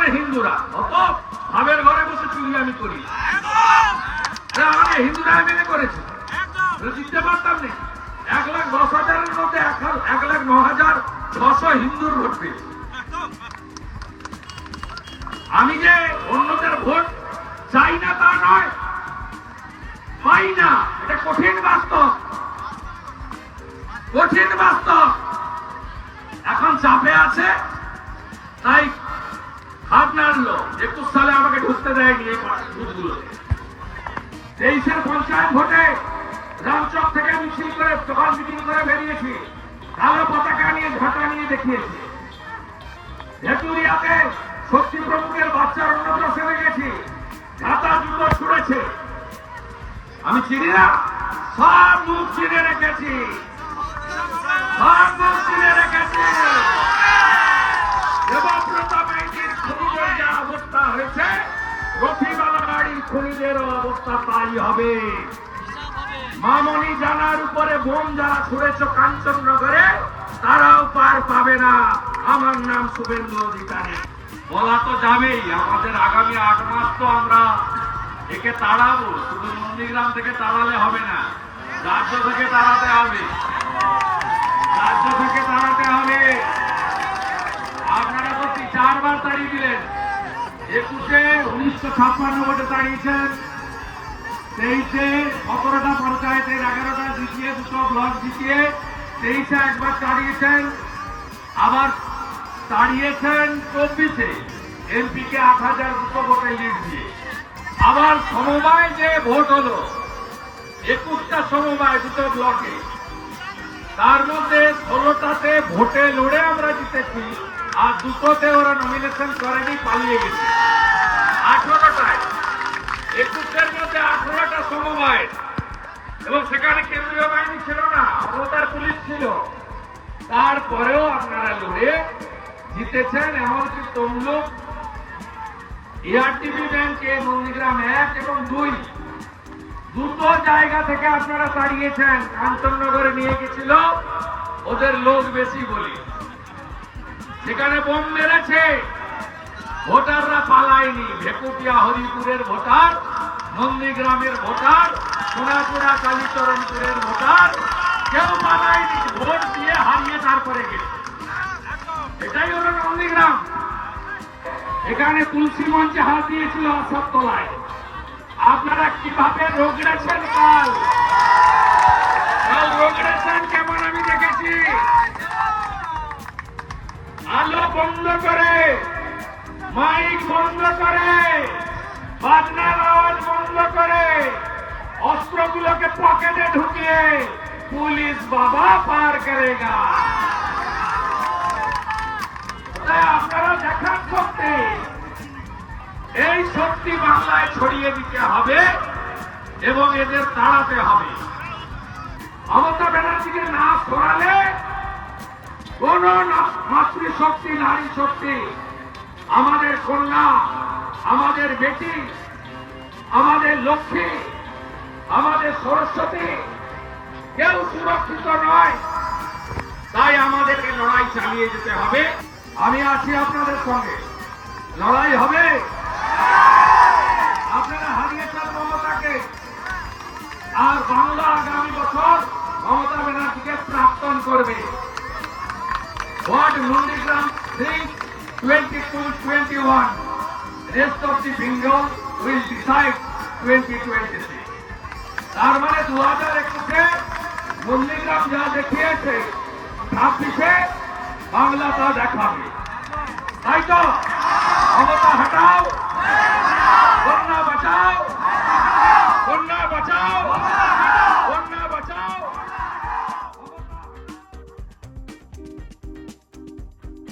মানে হিন্দুরা। অত ভাবের ঘরে বসে চুরি আমি করি। মানে হিন্দুরা মেনে করেছে। জিততে পারতাম না। এক লাখ দশ হাজারের মধ্যে এক লাখ ন হাজার ছশো হিন্দুর ভোট। পেয়েছে আমি যে অন্যদের ভোট চাই না তা নয়, পাই না। এটা কঠিন বাস্তব। কঠিন বাস্তব। এখন চাপে আছে, তাই ঢুকতে দেয়নি এই বুথগুলোতে তেইশের পঞ্চায়েত ভোটে রামচক থেকে মিছিল করে দোকান মিটিং করে বেরিয়েছি কালো পতাকা নিয়ে ঝাঁটা নিয়ে দেখিয়েছি ভেটুরিয়াতে শক্তি প্রমুখের বাচ্চার অন্নপ্রাশনে গেছি ঝাঁটা জুতো ছুড়েছে আমি চিনি না। সব মুখ চিনে রেখেছি। সব মুখ চিনে রেখেছি। খনিজেরও অবস্থা তাই হবে। মামনি জানার উপরে বোম যারা ছুড়েছ কাঞ্চননগরে, তারাও পার পাবে না। আমার নাম শুভেন্দু অধিকারী। বলা তো যাবেই, আমাদের আগামী আট মাস তো আমরা একে তাড়াবো। শুধু নন্দীগ্রাম থেকে তাড়ালে হবে না, রাজ্য থেকে তাড়াতে হবে রাজ্য থেকে তাড়াতে হবে আপনারা তো তিন- চারবার তাড়িয়ে দিলেন একুশে উনিশশো ছাপ্পান্ন ভোটে তাড়িয়েছেন তেইশে সতেরোটা পঞ্চায়েতের এগারোটা জিতিয়ে দুটো ব্লক জিতিয়ে তেইশে একবার তাড়িয়েছেন আবার তাড়িয়েছেন চব্বিশে। এমপিকে আট হাজার দুটো ভোটে লিড দিয়ে। আবার সমবায় যে ভোট হলো, একুশটা সমবায় দুটো ব্লকে। তার মধ্যে ষোলোটাতে ভোটে লড়ে আমরা জিতেছি, আর দুটোতে ওরা নমিনেশন করেনি, পালিয়ে গেছে। আঠারোটায়, একুশের মধ্যে আঠারোটা সমবায়। এবং সেখানে কেন্দ্রীয় বাহিনী ছিল না অবতার পুলিশ ছিল। তারপরেও আপনারা লড়ে জিতেছেন, এমনকি তমলুক এআরটিভি ব্যাংকে নন্দীগ্রাম এক এবং দুই। দুটো জায়গা থেকে আপনারা তাড়িয়েছেন। কাঞ্চননগরে নিয়ে গেছিল। ওদের লোক বেশি বলি। সেখানে বোম মেরেছে। ভোটাররা পালায়নি। ভেকুটিয়া হরিপুরের ভোটার, নন্দীগ্রামের ভোটার সোনাপুরা কালীচরণপুরের ভোটার, কেউ পালায়নি। ভোট দিয়ে হারিয়ে তারপরে গেছে। এটাই হলো নন্দীগ্রাম। এখানে তুলসী মঞ্চে হাত দিয়েছিল অসত্তলায় আপনারা কীভাবে রোগড়েছেন কাল? কাল রোগড়েছেন কেমন আমি দেখেছি। আলো বন্ধ করে মাইক বন্ধ করে, বাজনার আওয়াজ বন্ধ করে, অস্ত্রগুলোকে পকেটে ঢুকিয়ে পুলিশ বাবা পার করেগা। শক্তি বাংলায় ছড়িয়ে দিতে হবে এবং এদের তাড়াতে হবে। মমতা ব্যানার্জিকে না সরালে কোন মাতৃশক্তি নারী শক্তি আমাদের কন্যা আমাদের বেটি, আমাদের লক্ষ্মী, আমাদের সরস্বতী, কেউ সুরক্ষিত নয়। তাই আমাদেরকে লড়াই চালিয়ে যেতে হবে। আমি আছি আপনাদের সঙ্গে। লড়াই হবে। করবে What Nundigram thinks 22-21. Rest of the Bengal will decide 2026. তার মানে দু হাজার একুশে নন্দীগ্রাম যা দেখিয়েছে, ছাব্বিশে বাংলা তা দেখাবে তাই তো ক্ষমতা হটাও, বন্যা বাঁচাও